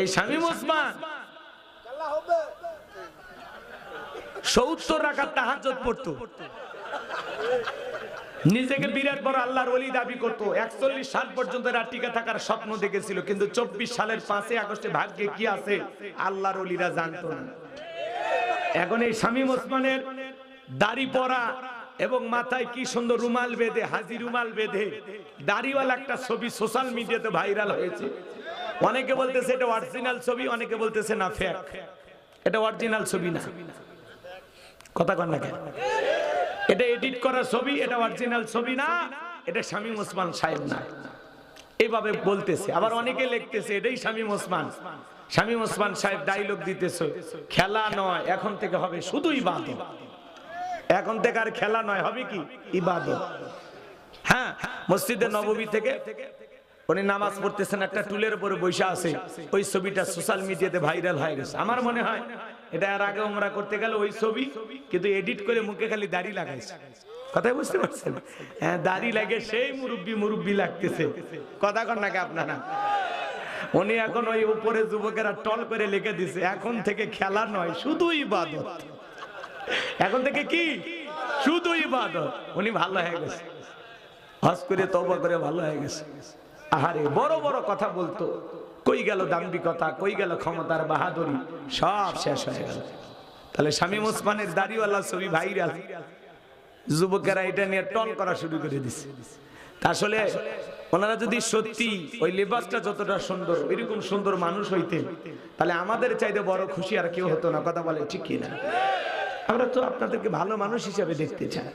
এই শামীম ওসমান। সত্তর রাখার তাহাজ্জত পড়তো। নিজেকে বিরাট বড় আল্লাহর ওলি দাবি করত। একচল্লিশ সাল পর্যন্ত এরা টিকে থাকার স্বপ্ন দেখেছিল, কিন্তু চব্বিশ সালের পাঁচই আগস্টে ভাগ্যে কি আছে, আল্লাহর ওলিরা জানতো না। এখন এই শামীম ওসমানের দাড়ি পরা এবং মাথায় কি সুন্দর রুমাল বেঁধে, হাজি রুমাল বেঁধে, দাড়িওয়ালা একটা ছবি সোশ্যাল মিডিয়াতে ভাইরাল হয়েছে। অনেকে বলতেছে এটা অরিজিনাল ছবি, অনেকে বলতেছে না ফেক এটা অরিজিনাল ছবি না। কথা কন না কেন? এটা এডিট করা ছবি, এটা অরিজিনাল ছবি না, এটা শামীম ওসমান সাহেব না। এইভাবে বলতেছে। আবার অনেকে লিখতেছে, এটাই শামীম ওসমান। শামীম ওসমান সাহেব ডায়লগ দিতেছে, খেলা নয়, এখন থেকে হবে শুধু ইবাদত এখন থেকে আর খেলা নয়, হবে কি? ইবাদত। হ্যাঁ মসজিদে নববী থেকে উনি নামাজ পড়তেছেন, একটা টুলের উপরে বসে আছে। ওই ছবিটা সোশ্যাল মিডিয়াতে ভাইরাল হয়ে গেছে। আমার মনে হয় এটা আর আগে ওমরা করতে গেলে ওই ছবি কিন্তু এডিট করে মুখে খালি দাড়ি লাগাইছে। কথাই বুঝতে পারছেন? হ্যাঁ দাড়ি লাগে সেই মুরব্বি মুরব্বি লাগতেছে। কথা কর নাকি আপনারা? উনি এখন ওই উপরে যুবকেরা টল করে লিখে দিছে, এখন থেকে খেলা নয় শুধুই ইবাদত। এখন থেকে কি? শুধু ইবাদত। উনি ভালো হয়ে গেছে। হজ করে তবা করে ভালো হয়ে গেছে। আহারে, বড় বড় কথা বলতো। কই গেল দাম্ভিকতা? কই গেল ক্ষমতার বাহাদুরি? সব শেষ হয়ে গেল। তাহলে শামীম ওসমানের দাড়িওয়ালা ছবি ভাইরাল। যুবকেরা এটা নিয়ে টন করা শুরু করে দিছে। আসলে ওনারা যদি সত্যি ওই লেবাসটা যতটা সুন্দর, এরকম সুন্দর মানুষ হইতেন, তাহলে আমাদের চাইতে বড় খুশি আর কেউ হতো না। কথা বলে ঠিক কিনা? আমরা তো আপনাদেরকে ভালো মানুষ হিসাবে দেখতে চাই।